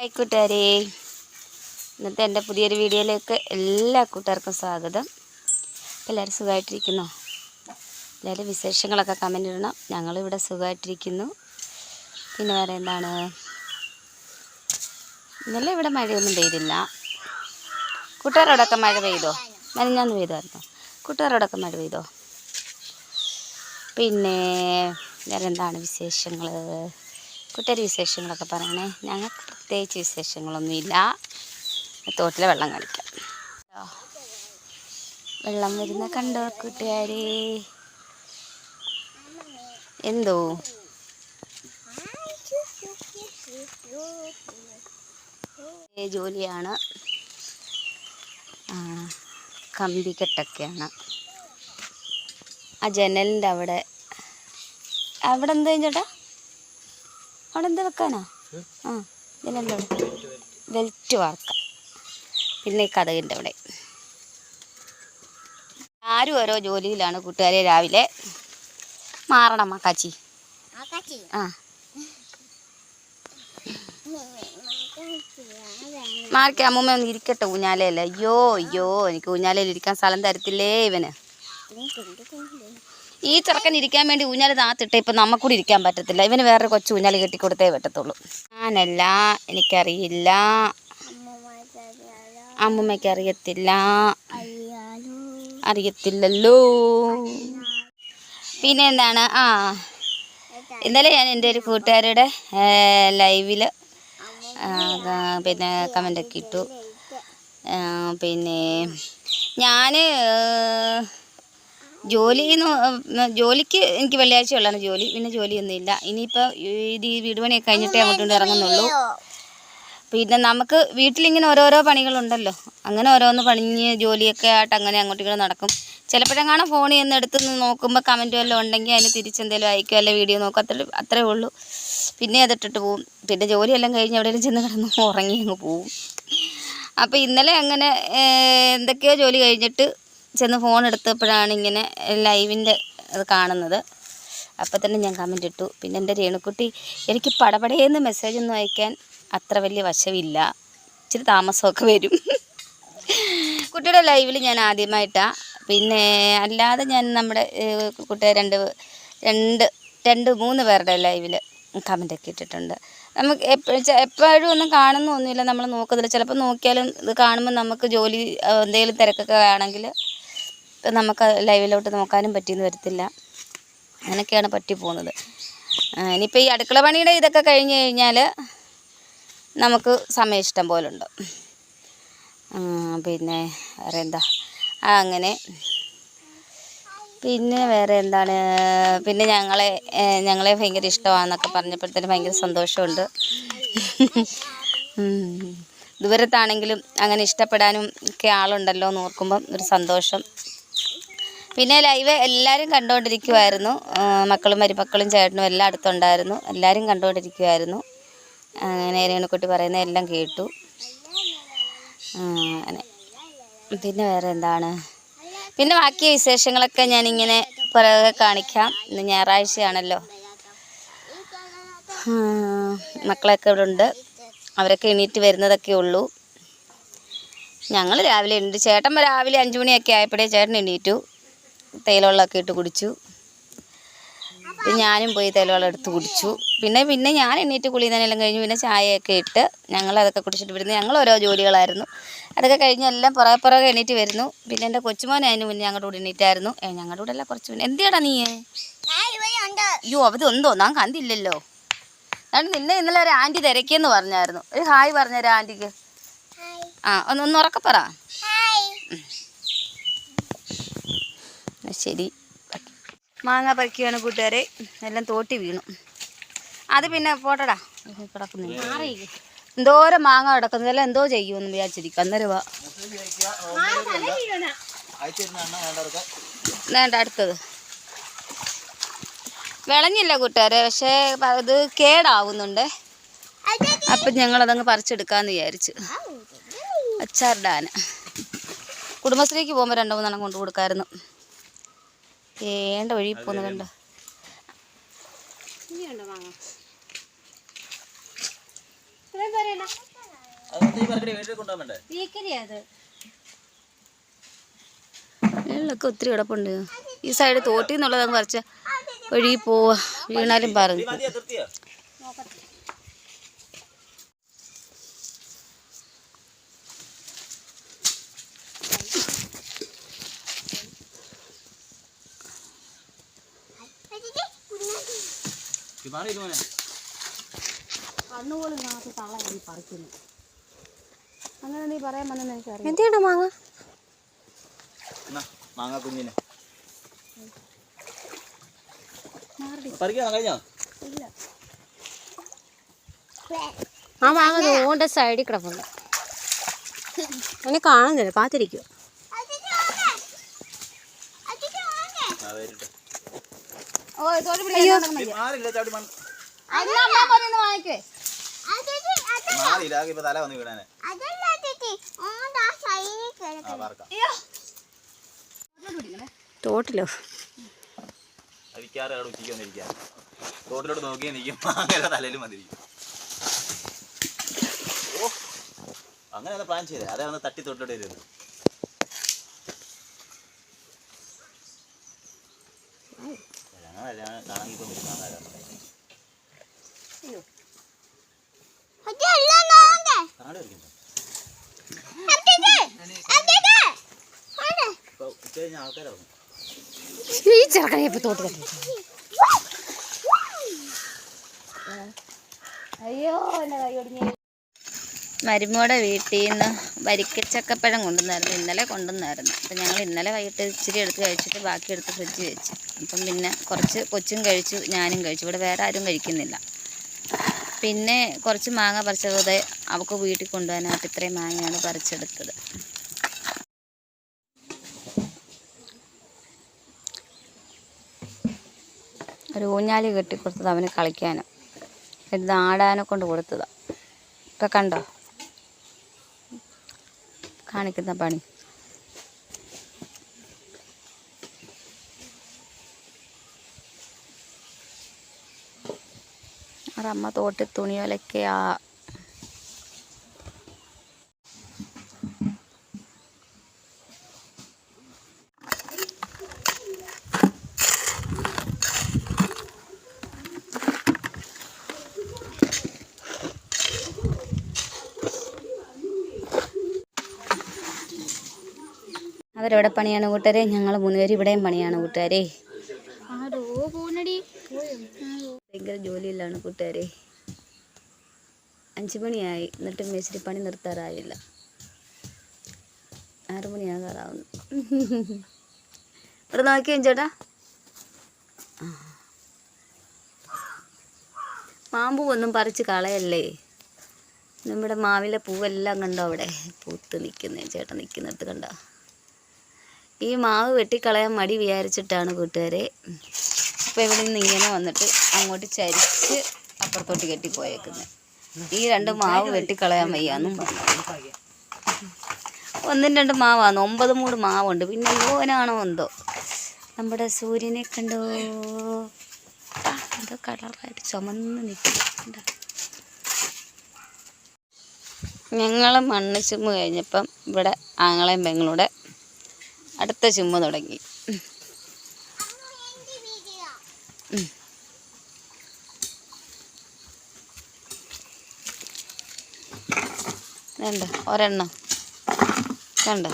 Hi ഇന്നത്തെ എന്റെ പുതിയൊരു വീഡിയോയിലേക്ക് എല്ലാ കൂട്ടുകാർക്കും സ്വാഗതം. എല്ലാവരും സുഖമായിട്ടിരിക്കുന്നു? എല്ലാവരും വിശേഷങ്ങളൊക്കെ കമന്റ് ഇടണം. ഞങ്ങളിവിടെ സുഖമായിട്ടിരിക്കുന്നു. പിന്നെ വേറെ എന്താണ്? ഇന്നലെ ഇവിടെ മഴയൊന്നും പെയ്തില്ല. കൂട്ടുകാരോടൊക്കെ മഴ പെയ്തോ? മെനഞ്ഞാന്ന് പെയ്തായിരുന്നു? കൂട്ടുകാരോടൊക്കെ മഴ പെയ്തോ? പിന്നെ വേറെ എന്താണ് വിശേഷങ്ങൾ കൂട്ടുകാർ വിശേഷങ്ങളൊക്കെ പറയണേ. ഞങ്ങൾക്ക് പ്രത്യേകിച്ച് വിശേഷങ്ങളൊന്നുമില്ല. തോട്ടിലെ വെള്ളം കളിക്കാം. വെള്ളം വരുന്ന കണ്ടോ കൂട്ടുകാരി? എന്തോ? ജോലിയാണ്. കമ്പിക്കെട്ടൊക്കെയാണ് ആ ജനലിന്റെ അവിടെ. അവിടെ എന്താ ചേട്ടാ? അവിടെ എന്താ വെക്കാനാ? ആ അവിടെ വെൽറ്റ് വാർക്കാം. പിന്നെ ഈ കഥകിന്റെ അവിടെ ആരും ഓരോ ജോലിയിലാണ് കൂട്ടുകാരെ രാവിലെ മാറണം കാച്ചി ആ. മാറിക്ക അമ്മൂമ്മ ഒന്ന് ഇരിക്കട്ടെ ഊഞ്ഞാലയല്ല അയ്യോ അയ്യോ എനിക്ക് ഊഞ്ഞാലയിൽ ഇരിക്കാൻ സ്ഥലം തരത്തില്ലേ ഇവന്. ഈ ചെറുക്കൻ ഇരിക്കാൻ വേണ്ടി ഊഞ്ഞാൽ താത്തിട്ട് ഇപ്പം നമുക്കൂടി ഇരിക്കാൻ പറ്റത്തില്ല. ഇവന് വേറെ കൊച്ചു ഊഞ്ഞാൽ കെട്ടിക്കൊടുത്തേ പറ്റത്തുള്ളൂ. ഞാനല്ല എനിക്കറിയില്ല. അമ്മൂമ്മയ്ക്ക് അറിയത്തില്ല അറിയത്തില്ലല്ലോ. പിന്നെ എന്താണ് ആ ഇന്നലെ ഞാൻ എന്റെ ഒരു കൂട്ടുകാരുടെ ലൈവിൽ പിന്നെ കമന്റൊക്കെ ഇട്ടു. പിന്നെ ഞാൻ ജോലി എന്ന് ജോലിക്ക് എനിക്ക് വെള്ളിയാഴ്ച ഉള്ളതാണ് ജോലി. പിന്നെ ജോലിയൊന്നുമില്ല. ഇനിയിപ്പോൾ ഇത് ഈ വീട് പണിയൊക്കെ കഴിഞ്ഞിട്ടേ അങ്ങോട്ട് ഇറങ്ങുന്നുള്ളൂ. പിന്നെ നമുക്ക് വീട്ടിലിങ്ങനെ ഓരോരോ പണികളുണ്ടല്ലോ. അങ്ങനെ ഓരോന്ന് പണിഞ്ഞ് ജോലിയൊക്കെ ആയിട്ട് അങ്ങനെ അങ്ങോട്ടും ഇങ്ങോട്ട് നടക്കും. ചിലപ്പോഴെങ്ങാണ് ഫോണിൽ നിന്ന് എടുത്ത് നോക്കുമ്പോൾ കമന്റ് വല്ലതും ഉണ്ടെങ്കിൽ അതിന് തിരിച്ചെന്തെങ്കിലും അയക്കും അല്ലെ വീഡിയോ നോക്കും. അത്ര അത്രേ ഉള്ളൂ. പിന്നെ അതിട്ടിട്ട് പോവും. പിന്നെ ജോലിയെല്ലാം കഴിഞ്ഞ് എവിടെയെങ്കിലും ചെന്ന് കിടന്ന് ഉറങ്ങി അങ്ങ് പോവും. അപ്പോൾ ഇന്നലെ അങ്ങനെ എന്തൊക്കെയോ ജോലി കഴിഞ്ഞിട്ട് ചെന്ന് ഫോൺ എടുത്തപ്പോഴാണ് ഇങ്ങനെ ലൈവിന്റെ അത് കാണുന്നത്. അപ്പോൾ തന്നെ ഞാൻ കമന്റ് ഇട്ടു. പിന്നെ എന്റെ രേണുക്കുട്ടി എനിക്ക് പടപടയെന്ന് മെസ്സേജ് ഒന്നും അയക്കാൻ അത്ര വലിയ വശമില്ല ഇച്ചിരി താമസമൊക്കെ വരും. കുട്ടിയുടെ ലൈവിൽ ഞാൻ ആദ്യമായിട്ടാണ് പിന്നെ അല്ലാതെ ഞാൻ നമ്മുടെ കുട്ടിയെ രണ്ട് രണ്ട് രണ്ട് മൂന്ന് പേരുടെ ലൈവിൽ കമന്റൊക്കെ ഇട്ടിട്ടുണ്ട്. നമുക്ക് എപ്പോഴും ഒന്നും കാണുന്നൊന്നുമില്ല നമ്മൾ നോക്കുന്നില്ല. ചിലപ്പോൾ നോക്കിയാലും ഇത് കാണുമ്പോൾ നമുക്ക് ജോലി എന്തെങ്കിലും തിരക്കൊക്കെ ആണെങ്കിൽ നമുക്ക് ലൈവിലോട്ട് നോക്കാനും പറ്റിയെന്ന് വരത്തില്ല. അങ്ങനെയൊക്കെയാണ് പറ്റി പോകുന്നത്. ഇനിയിപ്പോൾ ഈ അടുക്കള പണിയുടെ ഇതൊക്കെ കഴിഞ്ഞ് കഴിഞ്ഞാൽ നമുക്ക് സമയം ഇഷ്ടം പോലെ ഉണ്ട്. പിന്നെ വേറെ എന്താ? അങ്ങനെ. പിന്നെ വേറെ എന്താണ്? പിന്നെ ഞങ്ങളെ ഞങ്ങളെ ഭയങ്കര ഇഷ്ടമാണെന്നൊക്കെ പറഞ്ഞപ്പോഴത്തേന് ഭയങ്കര സന്തോഷമുണ്ട്. ദൂരത്താണെങ്കിലും അങ്ങനെ ഇഷ്ടപ്പെടാനും ഒക്കെ ആളുണ്ടല്ലോ എന്ന് ഓർക്കുമ്പം ഒരു സന്തോഷം. പിന്നെ ലൈവ് എല്ലാവരും കണ്ടുകൊണ്ടിരിക്കുമായിരുന്നു മക്കളും മരുമക്കളും ചേട്ടനും എല്ലാം അടുത്തുണ്ടായിരുന്നു. എല്ലാവരും കണ്ടുകൊണ്ടിരിക്കുമായിരുന്നു അങ്ങനെ രേണുക്കുട്ടി പറയുന്ന എല്ലാം കേട്ടു. അങ്ങനെ. പിന്നെ വേറെ എന്താണ്? പിന്നെ ബാക്കി വിശേഷങ്ങളൊക്കെ ഞാനിങ്ങനെ പുറകെ കാണിക്കാം. ഇന്ന് ഞായറാഴ്ചയാണല്ലോ. മക്കളൊക്കെ ഇവിടെ ഉണ്ട് അവരൊക്കെ എണീറ്റ് വരുന്നതൊക്കെ ഉള്ളൂ. ഞങ്ങൾ രാവിലെ ഉണ്ട് ചേട്ടൻ രാവിലെ അഞ്ച് മണിയൊക്കെ ആയപ്പോഴേ ചേട്ടൻ എണീറ്റു. തേയിലവെള്ളമൊക്കെ ഇട്ട് കുടിച്ചു. പിന്നെ ഞാനും പോയി തേയിലവെള്ളം എടുത്ത് കുടിച്ചു. പിന്നെ പിന്നെ ഞാൻ എണ്ണീറ്റ് കുളി തന്നെയെല്ലാം കഴിഞ്ഞു പിന്നെ ചായയൊക്കെ ഇട്ട് ഞങ്ങൾ അതൊക്കെ കുടിച്ചിട്ട് വരുന്നു. ഞങ്ങൾ ഓരോ ജോലികളായിരുന്നു. അതൊക്കെ കഴിഞ്ഞ് എല്ലാം പുറകെ പുറകെ എണ്ണീറ്റ് വരുന്നു. പിന്നെ എന്റെ കൊച്ചുമോൻ അതിന് മുന്നേ ഞങ്ങളുടെ കൂടെ എണ്ണീറ്റായിരുന്നു ഏ ഞങ്ങളുടെ കൂടെ അല്ല കുറച്ച് മുന്നേ. എന്തിയാടാ നീ? അയ്യോ അവത് എന്തോ? നാൻ കണ്ടില്ലല്ലോ. ഞാൻ നിന്നെ ഇന്നലെ ഒരു ആന്റി തിരക്കിയെന്ന് പറഞ്ഞായിരുന്നു. ഒരു ഹായ് പറഞ്ഞൊരു ആന്റിക്ക്. ആ ഒന്ന് ഒന്ന് ഉറക്കെ ശരി മാങ്ങ പറിക്കുകയാണ് കൂട്ടുകാരെ. എല്ലാം തോട്ടി വീണു. അത് പിന്നെ പോട്ടടാ. കിടക്കുന്നില്ല. എന്തോരം മാങ്ങ കിടക്കുന്നു. ഇതെല്ലാം എന്തോ ചെയ്യുമെന്ന് വിചാരിച്ചിരിക്കും അന്നേരം വാ. വേണ്ട അടുത്തത്. വിളഞ്ഞില്ല കൂട്ടുകാരെ. പക്ഷേ അത് കേടാവുന്നുണ്ട്. അപ്പം ഞങ്ങളതങ്ങ് പറിച്ചെടുക്കാമെന്ന് വിചാരിച്ചു. അച്ചാറിടാൻ കുടുംബശ്രീക്ക് പോകുമ്പോൾ രണ്ടു മൂന്നെണ്ണം കൊണ്ടു കൊടുക്കായിരുന്നു. ഏണ്ട വഴി പോന്ന് കണ്ട? വെള്ളൊക്കെ വെള്ളമൊക്കെ ഒത്തിരി കിടപ്പുണ്ട്. ഈ സൈഡ് നിന്നുള്ളത് അങ്ങ് പറിച്ച വഴി പോവാ. വീണാലും പറഞ്ഞു കണ്ണുപോലും കാണാത്ത തള്ള നീ പറിക്കുന്നു. അങ്ങനെ നീ പറയാൻ വന്നെന്ന് എനിക്കറിയാം എന്തിനാ മാങ്ങ? എന്നാ മാങ്ങ കുഞ്ഞിന്. പറിക്കാൻ കഴിഞ്ഞോ? ആ മാങ്ങ ഓണ്ട സൈഡിൽ കിടപ്പുണ്ട്. എന്നെ കാണുന്നില്ല കാത്തിരിക്കും തോട്ടിലോ? അരിക്കാറ് അവിടെ ഉച്ചയ്ക്ക് വന്നിരിക്കാം. തോട്ടിലോട്ട് നോക്കിയേ നിൽക്കും. മാങ്ങയുടെ തലയിൽ വന്നിരിക്കും. അങ്ങനെ പ്ലാൻ ചെയ്തേ. അതേ ഒന്ന് തട്ടി തൊട്ടിട്ട് വരുന്നത്. ഈ ചെറുക്കനെ ഇപ്പൊ തോട്ട് കെട്ടി അയ്യോ എന്നെ കൈ ഒടിഞ്ഞു. മരുമോടെ വീട്ടിൽ നിന്ന് വരിക്കച്ചക്കപ്പഴം കൊണ്ടുവന്നായിരുന്നു. ഇന്നലെ കൊണ്ടുവന്നായിരുന്നു. അപ്പം ഞങ്ങൾ ഇന്നലെ വൈകിട്ട് ഇച്ചിരി എടുത്ത് കഴിച്ചിട്ട് ബാക്കി എടുത്ത് ഫ്രിഡ്ജ് വെച്ച്. അപ്പം പിന്നെ കുറച്ച് കൊച്ചും കഴിച്ചു ഞാനും കഴിച്ചു. ഇവിടെ വേറെ ആരും കഴിക്കുന്നില്ല. പിന്നെ കുറച്ച് മാങ്ങ പറിച്ചത്. അവൾക്ക് വീട്ടിൽ കൊണ്ടുപോകാനായിട്ട് ഇത്രയും മാങ്ങയാണ് പറിച്ചെടുത്തത്. ഒരു ഊഞ്ഞാലി കെട്ടി കൊടുത്തത് അവന് കളിക്കാനും. ഇത് ആടാനെ കൊണ്ട് കൊടുത്തതാണ് ഇപ്പം കണ്ടോ? കാണിക്കുന്ന പണി. അമ്മ തോട്ടി തുണിയോലൊക്കെ അവരെവിടെ പണിയാണ് കൂട്ടുകാരെ? ഞങ്ങൾ മൂന്നുപേരും ഇവിടെയും പണിയാണ് കൂട്ടുകാരെ. ഭയങ്കര ജോലിയിലാണ് കൂട്ടുകാരെ. അഞ്ച് മണിയായി. എന്നിട്ട് മേശിരി പണി നിർത്താറായില്ല. ആറ് മണിയാകാറാവുന്നു. ഇവിടെ നോക്കിയും ചേട്ടാ. മാമ്പൂ ഒന്നും പറിച്ച് കളയല്ലേ? നമ്മുടെ മാവിലെ പൂവെല്ലാം കണ്ടോ അവിടെ? പൂത്ത് നിൽക്കുന്നേ ചേട്ടൻ നിൽക്കുന്നിടത്ത് കണ്ടോ? ഈ മാവ് വെട്ടിക്കളയാൻ മടി വിചാരിച്ചിട്ടാണ് കൂട്ടുകാരെ. അപ്പോൾ ഇവിടെ നിന്ന് ഇങ്ങനെ വന്നിട്ട് അങ്ങോട്ട് ചരിച്ച് അപ്പുറത്തോട്ട് കെട്ടിപ്പോയേക്കുന്നത് ഈ രണ്ട് മാവ് വെട്ടിക്കളയാൻ വയ്യാന്നും ഒന്നും രണ്ട് മാവാന്ന്. ഒമ്പത് മൂട് മാവുണ്ട്. പിന്നെ ഓനാണോ എന്തോ? നമ്മുടെ സൂര്യനെ കണ്ടോ? എന്തോ കളറായിട്ട് ചുമന്ന് നിൽക്കുന്നുണ്ട് ഞങ്ങൾ മണ്ണ് ചുമ കഴിഞ്ഞപ്പം ഇവിടെ ആങ്ങളെയും പെങ്ങളുടെ അടുത്ത ചുമ തുടങ്ങി. വേണ്ട ഒരെണ്ണം. കണ്ടോ